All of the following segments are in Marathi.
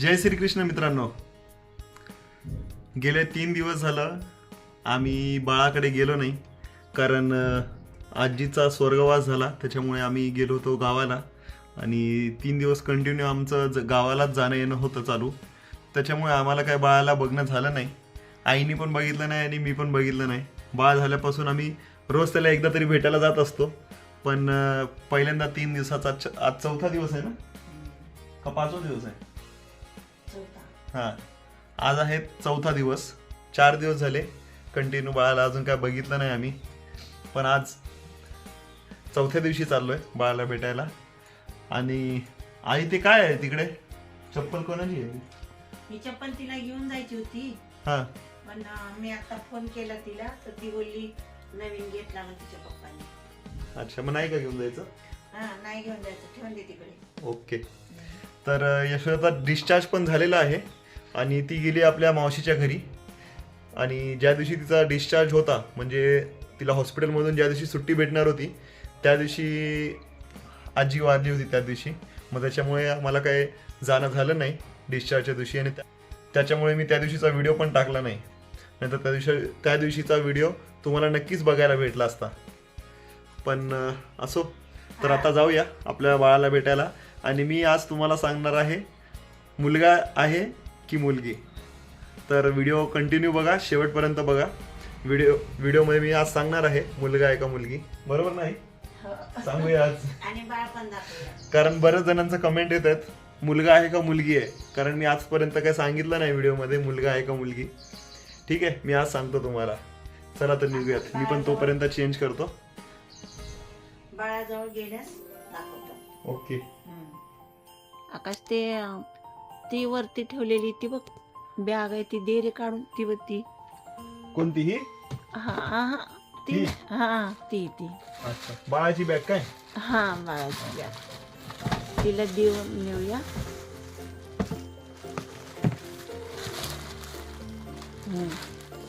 जय श्रीकृष्ण मित्रांनो. गेले तीन दिवस झालं आम्ही बाळाकडे गेलो नाही कारण आजीचा स्वर्गवास झाला त्याच्यामुळे आम्ही गेलो होतो गावाला आणि तीन दिवस कंटिन्यू आमचं ज- गावालाच जाणं येणं होतं चालू. त्याच्यामुळे आम्हाला काय बाळाला बघणं झालं नाही. आईने पण बघितलं नाही आणि मी पण बघितलं नाही. बाळ झाल्यापासून आम्ही रोज त्याला एकदा तरी भेटायला जात असतो. पण पहिल्यांदा तीन दिवसाचा च- आज चौथा दिवस आहे ना? का पाचवा दिवस आहे? हां. आज आहे चौथा दिवस. चार दिवस झाले. कंटिन्यू बाळाला अजून काय बघितलं नाही आम्ही. पण आज चौथ्या दिवशी चाललोय बाळाला भेटायला. आणि आई ते काय आहे तिकडे? चप्पल कोणाची आहे? मी चप्पल तिला घेऊन जायची होती. हां. पण अं, मी आता फोन केला तिला. तर ती बोलली नवीन घेतला मग तिच्या पप्पाने. अच्छा मग नाही का घेऊन जायचं? हा नाही घेऊन जायचं. ठेवून दे तिकडे. ओके. तर अ, यशोदाचा डिस्चार्ज पण झालेला आहे. आणि ती गेली आपल्या मावशीच्या घरी. आणि ज्या दिवशी तिचा डिस्चार्ज होता म्हणजे तिला हॉस्पिटलमधून ज्या दिवशी सुट्टी भेटणार होती त्या दिवशी आजी वारली होती त्या दिवशी. मग त्याच्यामुळे मला काय जाणं झालं नाही डिस्चार्जच्या दिवशी आणि त्या- त्याच्यामुळे मी त्या दिवशीचा व्हिडिओ पण टाकला नाही. नाहीतर त्या दिवशी त्या दिवशीचा व्हिडिओ तुम्हाला नक्कीच बघायला भेटला असता. पण असो. तर आता जाऊया आपल्या बाळाला भेटायला. आणि मी आज तुम्हाला सांगणार आहे मुलगा आहे की मुलगी. तर व्हिडिओ कंटिन्यू बघा शेवटपर्यंत बघा. व्हिडिओ व्हिडिओमध्ये मी आज सांगणार आहे मुलगा आहे का मुलगी. बरोबर नाही? सांगूया आज. आणि बाळ पण दाखवूया. कारण बऱ्याच जणांचं कमेंट येत आहेत मुलगा आहे का मुलगी आहे? कारण मी आजपर्यंत काही सांगितलं नाही व्हिडिओमध्ये मुलगा आहे का मुलगी. ठीक आहे मी आज सांगतो तुम्हाला. चला तर निघूयात. मी पण तोपर्यंत चेंज करतो. बाळाजवळ गेल्यास दाखवतो. ओके. आकाश ते अं, ती वरती ठेवलेली ती बघ. बॅग आहे ती दे रे काढून ती बघ ती. कोणतीही हा? हा ती ती? हा? ती ती. अच्छा. बाळाची बॅग काय? हा बाळाची बॅग. तिला देऊन नेऊया.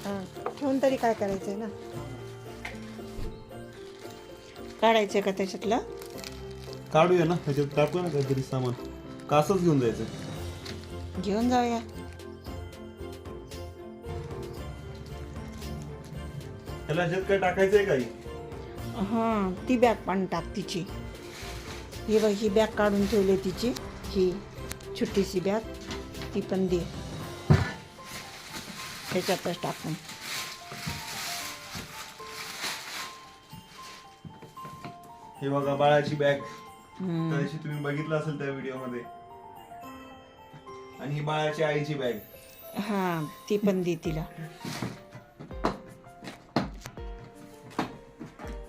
हा, ठेवून तरी काय करायचंय ना? काढायचंय का त्याच्यातलं? काढूया ना त्याच्यात टाकूया ना काहीतरी सामान. कासच घेऊन जायचं घेऊन जाऊया. त्याला ह्याच्यात काय टाकायचंय काही हां? ती बॅग पण टाक तिची. ही बघ ही बॅग काढून ठेवली तिची. ही छोटीशी बॅग ती पण दे. ह्याच्यातच टाकून. हे बघा बाळाची बॅग. त्या दिवशी तुम्ही बघितलं असेल त्या व्हिडिओमध्ये आणि ही बाळाची आईची बॅग हां ती पण दे तिला.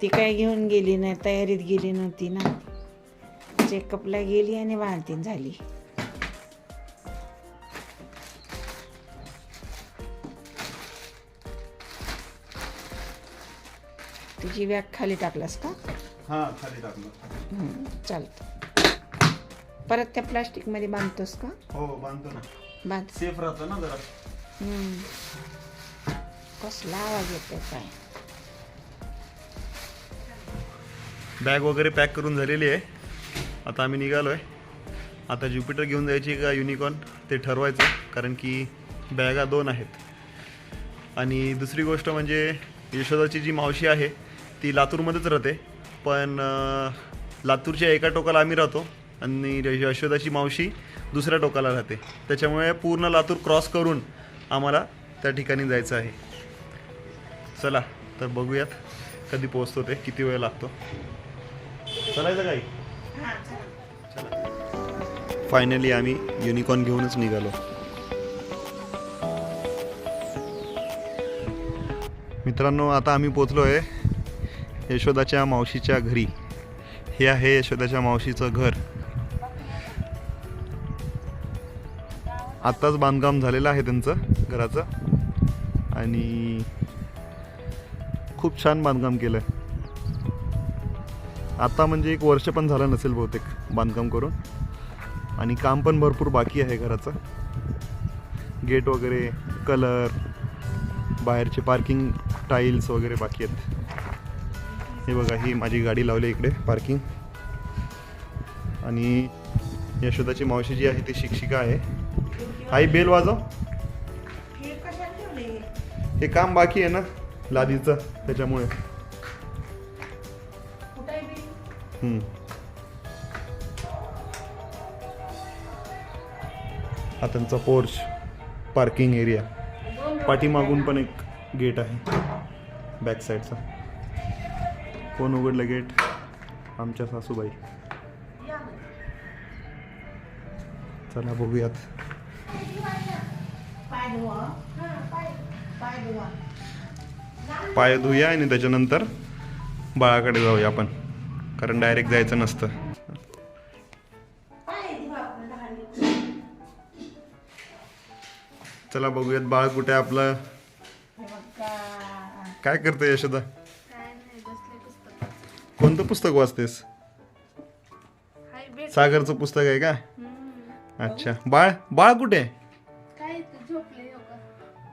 ती काय घेऊन गेली नाही तयारीत गेली नव्हती ना. चेकअपला गेली आणि बाळतीन झाली. तुझी बॅग खाली टाकलास का? हा खाली टाकलं. चालतं. परत त्या प्लास्टिकमध्ये बांधतोस का? हो बांधतो ना. बांध. सेफ राहतो ना जरा. हम्म. कसला आवाज येतोय काय? बॅग वगैरे पॅक करून झालेली आहे. आता आम्ही निघालोय. आता ज्युपिटर घेऊन जायची का युनिकॉर्न ते ठरवायचं कारण की बॅगा दोन आहेत. आणि दुसरी गोष्ट म्हणजे यशोदाची जी मावशी आहे ती लातूरमध्येच राहते. पण अं, लातूरच्या एका टोकाला आम्ही राहतो. आणि यशोदाची मावशी दुसऱ्या टोकाला राहते. त्याच्यामुळे पूर्ण लातूर क्रॉस करून आम्हाला त्या ठिकाणी जायचं आहे. चला तर बघूयात कधी पोहोचतो ते किती वेळ लागतो. चालायचं काही फायनली आम्ही युनिकॉर्न घेऊनच निघालो. मित्रांनो आता आम्ही पोचलो आहे यशोदाच्या मावशीच्या घरी. हे आहे यशोदाच्या मावशीचं घर. आत्ताच बांधकाम झालेलं आहे त्यांचं घराचं. आणि खूप छान बांधकाम केलं आहे आता म्हणजे एक वर्ष पण झालं नसेल बहुतेक बांधकाम करून. आणि काम पण भरपूर बाकी आहे घराचं. गेट वगैरे कलर बाहेरचे पार्किंग टाईल्स वगैरे बाकी आहेत. हे बघा ही माझी गाडी लावली इकडे पार्किंग. आणि यशोदाची मावशी जी आहे ती शिक्षिका आहे. आई बेल वाजव. हे काम बाकी आहे ना लादीचं त्याच्यामुळे. हा त्यांचा पोर्च पार्किंग एरिया. पाठीमागून पण एक गेट आहे बॅक साईडचा कोण उघडलं गेट? आमच्या सासूबाई. चला बघूयात. पाय धुया आणि त्याच्यानंतर बाळाकडे जाऊया आपण. कारण डायरेक्ट जायचं नसतं. चला बघूयात बाळ कुठे आहे आपलं. काय करते यशोदा? काय नाही बसले पुस्तक. कोणतं पुस्तक वाचतेस? हाय बेट सागरचं पुस्तक आहे का? अच्छा. बाळ बाळ कुठे?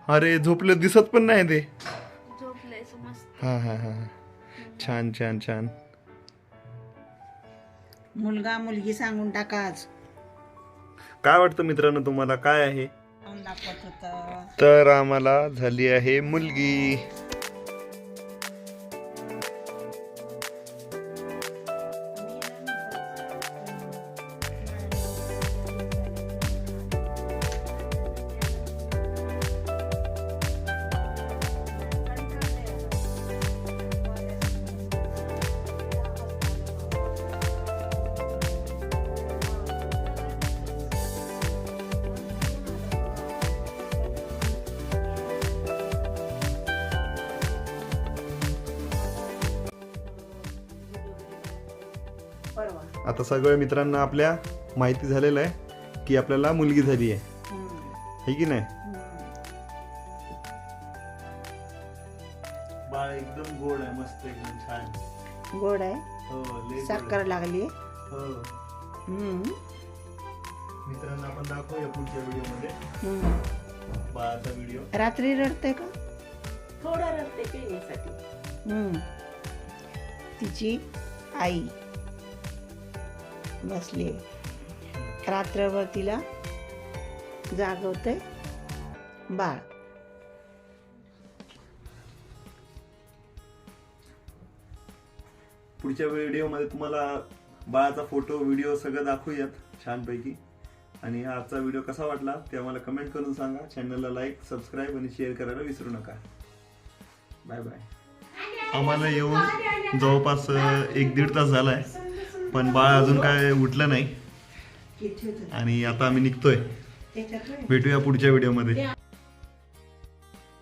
अरे झोपलं दिसत पण नाही ते. मस्त. हा हा हा. छान छान छान. मुलगा मुलगी सांगून टाका आज. काय वाटतं मित्रांनो तुम्हाला? काय आहे? कोण दाखवत होतं? तर आम्हाला झाली आहे मुलगी. आता सगळ्या मित्रांना आपल्या माहिती झालेलं आहे की आपल्याला मुलगी झाली आहे. है की नाही. बाळ एकदम गोड आहे मस्त एकदम छान गोड आहे हो साखर लागली हो हम्म. मित्रांना आपण दाखवूया पुढच्या व्हिडिओमध्ये हम्म. बाळाचा व्हिडिओ रात्री रडते का थोडा रस्ते पिण्यासाठी हम्म. तिची आई बसली रात्रभर तिला जागवते बाळ. पुढच्या व्हिडिओमध्ये तुम्हाला बाळाचा फोटो व्हिडिओ सगळं दाखवूयात छानपैकी. आणि हा आजचा व्हिडिओ कसा वाटला ते आम्हाला कमेंट करून सांगा. चॅनलला लाईक सबस्क्राईब आणि शेअर करायला विसरू नका. बाय बाय आम्हाला येऊन जवळपास एक दीड तास झालाय. पण बाळ अजून काय उठलं नाही. आणि आता आम्ही निघतोय. भेटूया पुढच्या व्हिडिओमध्ये.